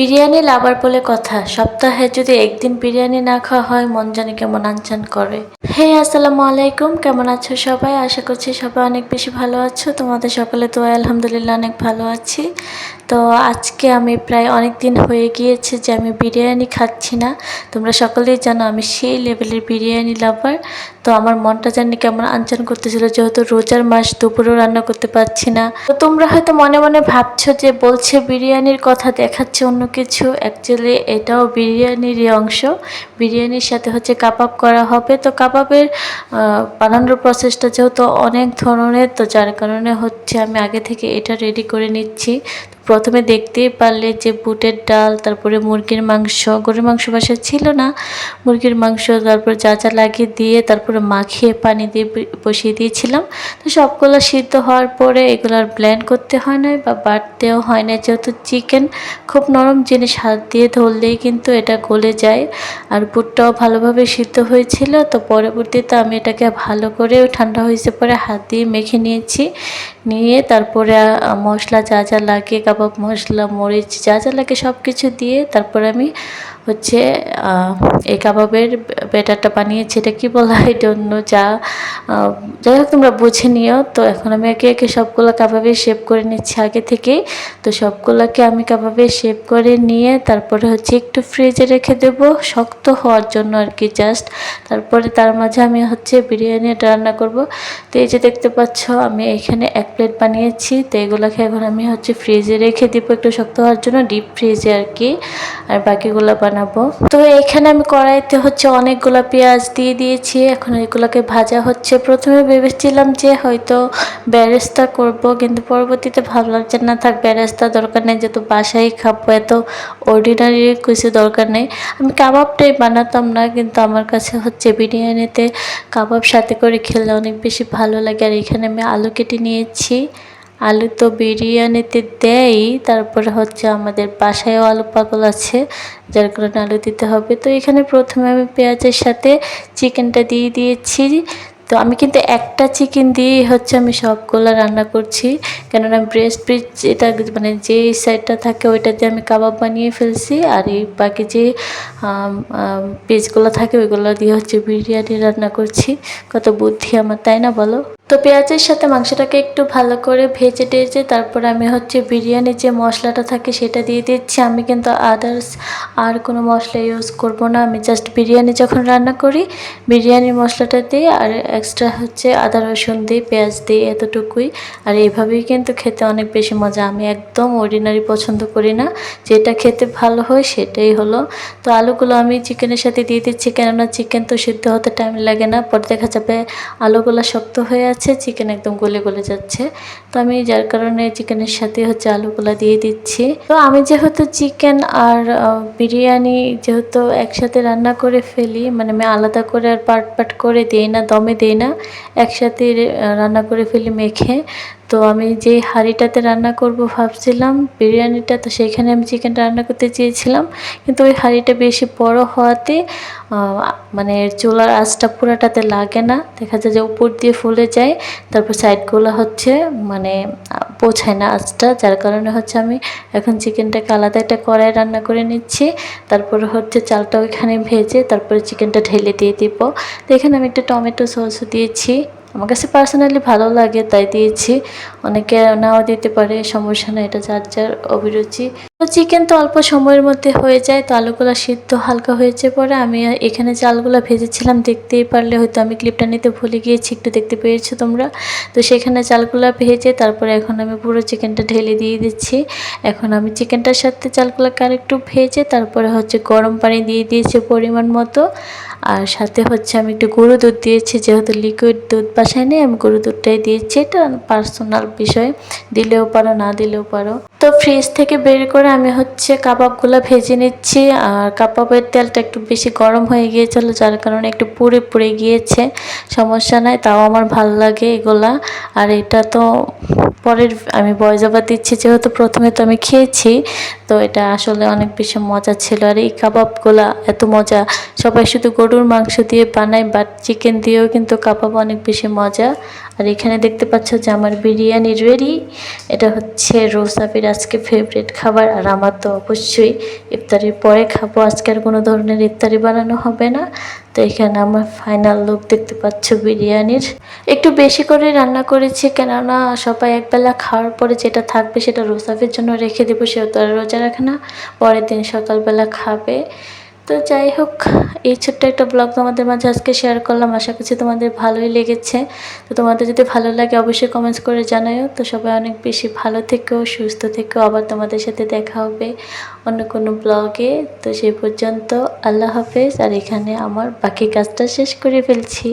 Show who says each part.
Speaker 1: বিরিয়ানি লাভার বলে কথা। সপ্তাহে যদি একদিন বিরিয়ানি না খাওয়া হয়, মন জানি কেমন আনচান করে। হে, আসসালামু আলাইকুম। কেমন আছো সবাই? আশা করছি সবাই অনেক বেশি ভালো আছো। তোমাদের সকলে তো আলহামদুলিল্লাহ অনেক ভালো আছি। তো আজকে আমি প্রায় অনেক দিন হয়ে গিয়েছে যে আমি বিরিয়ানি খাচ্ছি না। তোমরা সকলেই জানো আমি সেই লেভেলের বিরিয়ানি লাভার। তো আমার মনটা জানি কেমন আনচান করতেছিল, যেহেতু রোজার মাস, দুপুরেও রান্না করতে পারছি না। তো তোমরা হয়তো মনে মনে ভাবছ যে বলছে বিরিয়ানির কথা দেখাচ্ছে অন্য কিছু অ্যাকচুয়ালি এটাও বিরিয়ানিরই অংশ। বিরিয়ানির সাথে হচ্ছে কাবাব করা হবে। তো কাবাবের বানানোর প্রসেসটা যেহেতু অনেক ধরনের, তো যার কারণে হচ্ছে আমি আগে থেকে এটা রেডি করে নিচ্ছি। প্রথমে দেখতেই পারলে যে বুটের ডাল, তারপরে মুরগির মাংস, গরুর মাংস বাসা ছিল না। মুরগির মাংস, তারপর যা যা লাগিয়ে দিয়ে তারপরে মাখিয়ে পানি দিয়ে বসিয়ে দিয়েছিলাম। তো সবগুলো সিদ্ধ হওয়ার পরে এগুলো আর ব্লেন্ড করতে হয় না বা বাটতেও হয় না যেহেতু চিকেন খুব নরম জিনিস, হাত দিয়ে ধরলেই কিন্তু এটা গলে যায়। আর বুটটাও ভালোভাবে সিদ্ধ হয়েছিল। তো পরবর্তীতে আমি এটাকে ভালো করে ঠান্ডা হয়েছে পরে হাত দিয়ে মেখে নিয়েছি। নিয়ে তারপরে মশলা যা যা লাগে, কাবাব মশলা, মরিচ যা যা লাগে সব কিছু দিয়ে তারপরে আমি হচ্ছে এই কাবাবের ব্যাটারটা বানিয়েছি, এটা কী বলা হয়? অন্য যা যাই হোক, তোমরা বুঝে নিও। তো এখন আমি একে একে সবগুলো কাবাবে শেপ করে নিচ্ছি আগে থেকেই তো সবগুলোকে আমি কাবাবে শেপ করে নিয়ে তারপরে হচ্ছে একটু ফ্রিজে রেখে দেবো, শক্ত হওয়ার জন্য আর কি জাস্ট তারপরে তার মাঝে আমি হচ্ছে বিরিয়ানি রান্না করব। তো এই যে দেখতে পাচ্ছ, আমি এখানে এক প্লেট বানিয়েছি। তো এগুলোকে এখন আমি হচ্ছে ফ্রিজে রেখে দেবো একটু শক্ত হওয়ার জন্য ডিপ ফ্রিজে আর কি। আর বাকিগুলো বানাবো। তো এখানে আমি কড়াইতে হচ্ছে অনেকগুলো পেঁয়াজ দিয়ে দিয়েছি। এখন এগুলোকে ভাজা হচ্ছে। প্রথমে ভেবেছিলাম যে হয়তো ব্যারেস্তা করব, কিন্তু পরবর্তীতে ভাবলাম যে না থাক, ব্যারেস্তা দরকার নেই, যেহেতু বাসায় খাব, এত অর্ডিনারি কিছু দরকার নেই। আমি কাবাবটাই বানাতাম না, কিন্তু আমার কাছে হচ্ছে বিরিয়ানিতে কাবাব সাথে করে খেলে অনেক বেশি ভালো লাগে। আর এখানে আমি আলু কেটে নিয়েছি। আলু তো বিরিয়ানিতে দেয় তারপর হচ্ছে আমাদের বাসায়ও আলু পাগল আছে, যার কারণে আলু দিতে হবে। তো এখানে প্রথমে আমি পেঁয়াজের সাথে চিকেনটা দিয়ে দিয়েছি। তো আমি কিন্তু একটা চিকেন দিয়েই হচ্ছে আমি সবগুলো রান্না করছি। কেননা ব্রেস্ট পিস এটা মানে যে সাইডটা থাকে ওইটা দিয়ে আমি কাবাব বানিয়ে ফেলছি আর এই বাকি যে পিসগুলো থাকে ওইগুলো দিয়ে হচ্ছে বিরিয়ানি রান্না করছি। কত বুদ্ধি আমার, তাই না বলো? তো পেঁয়াজের সাথে মাংসটাকে একটু ভালো করে ভেজে টেজে তারপর আমি হচ্ছে বিরিয়ানির যে মশলাটা থাকে সেটা দিয়ে দিচ্ছি। আমি কিন্তু আদার্স আর কোনো মশলা ইউজ করব না। আমি জাস্ট বিরিয়ানি যখন রান্না করি, বিরিয়ানির মশলাটা দিয়ে আর এক্সট্রা হচ্ছে আদা, রসুন দিই পেঁয়াজ দিই এতটুকুই। আর এইভাবেই কিন্তু খেতে অনেক বেশি মজা। আমি একদম অর্ডিনারি পছন্দ করি না। যেটা খেতে ভালো হয় সেটাই হলো। তো আলুগুলো আমি চিকেনের সাথে দিয়ে দিচ্ছি। কেননা চিকেন তো সিদ্ধ হতে টাইম লাগে না। পরে দেখা যাবে আলুগুলো শক্ত হয়ে আছে চিকেন একদম গলে গলে যাচ্ছে। তো আমি যার কারণে চিকেনের সাথে হচ্ছে আলুগুলো দিয়ে দিচ্ছি। তো আমি যেহেতু চিকেন আর বিরিয়ানি যেহেতু একসাথে রান্না করে ফেলি মানে আমি আলাদা করে আর পার্ট পার্ট করে দিই না, দমে দিই না, একসাথে রান্না করে ফেলি মেখে। তো আমি যে হাঁড়িটাতে রান্না করব ভাবছিলাম, বিরিয়ানিটা, তো সেইখানে আমি চিকেনটা রান্না করতে চেয়েছিলাম। কিন্তু ওই হাঁড়িটা বেশি বড় হওয়াতে মানে চুলার আঁচটা পুরাটাতে লাগে না। দেখা যায় যে উপর দিয়ে ফুলে যায়, তারপর সাইডগুলো হচ্ছে মানে পৌঁছায় না আঁচটা যার কারণে হচ্ছে আমি এখন চিকেনটাকে আলাদা একটা কড়াই রান্না করে নিচ্ছি। তারপর হচ্ছে চালটা ওইখানে ভেজে তারপরে চিকেনটা ঢেলে দিয়ে দিব। তো এখানে আমি একটা টমেটো সসও দিয়েছি। আমার কাছে পার্সোনালি ভালো লাগে, তাই দিয়েছি। অনেকে নাও দিতে পারে, সমস্যা নেই, এটা যার যার অভিরুচি। চিকেন তো অল্প সময়ের মধ্যে হয়ে যায়, তো আলুগুলো সিদ্ধ হালকা হয়েছে পরে আমি এখানে চালগুলো ভেজেছিলাম দেখতেই পারলে হয়তো আমি ক্লিপটা নিতে ভুলে গিয়েছি, একটু দেখতে পেয়েছ তোমরা। তো সেখানে চালগুলো ভেজে তারপরে এখন আমি পুরো চিকেনটা ঢেলে দিয়ে দিচ্ছি। এখন আমি চিকেনটার সাথে চালগুলোকে আর একটু ভেজে তারপরে হচ্ছে গরম পানি দিয়ে দিয়েছি পরিমাণ মতো। আর সাথে হচ্ছে আমি একটু গরু দুধ দিয়েছি, যেহেতু লিকুইড দুধ বাসায় নেই, আমি গরু দুধটাই দিয়েছি, এটা পার্সোনাল বিষয়। দিলেও পারো, না দিলেও পারো। ফ্রিজ থেকে বের করে আমি হচ্ছে কাবাবগুলো ভেজে নিচ্ছি। আর কাবাবের তেলটা একটু বেশি গরম হয়ে গিয়েছিল, যার কারণে একটু পুড়ে পুড়ে গিয়েছে। সমস্যা নাই, তাও আমার ভালো লাগে এগুলা। আর এটা তো পরের আমি বয়স আবার দিচ্ছি, যেহেতু প্রথমে তো আমি খেয়েছি, তো এটা আসলে অনেক বেশি মজা ছিল। আর এই কাবাবগুলা এত মজা, সবাই শুধু গরুর মাংস দিয়ে বানায় বাট চিকেন দিয়েও কিন্তু কাবাব অনেক বেশি মজা। আর এখানে দেখতে পাচ্ছ যে আমার বিরিয়ানি রেডি এটা হচ্ছে রোসাফির আজকে ফেভারিট খাবার, আর আমার তো অবশ্যই ইফতারির পরে খাব। আজকে আর কোনো ধরনের ইফতারি বানানো হবে না। তো এখানে আমার ফাইনাল লুক দেখতে পাচ্ছ বিরিয়ানির। একটু বেশি করে রান্না করেছি, কেননা সবাই একবেলা খাওয়ার পরে যেটা থাকবে সেটা রোসাফের জন্য রেখে দেবো সেও তো আর রোজা রাখে না। পরের দিন সকালবেলা খাবে। তো যাই হোক, এই ছোট্ট একটা ব্লগ তোমাদের মাঝে আজকে শেয়ার করলাম। আশা করছি তোমাদের ভালোই লেগেছে। তো তোমাদের যদি ভালো লাগে, অবশ্যই কমেন্টস করে জানাও তো সবাই অনেক বেশি ভালো থেকেও সুস্থ থেকেও আবার তোমাদের সাথে দেখা হবে অন্য কোনো ব্লগে তো সে পর্যন্ত আল্লাহ হাফেজ। আর এখানে আমার বাকি কাজটা শেষ করে ফেলছি।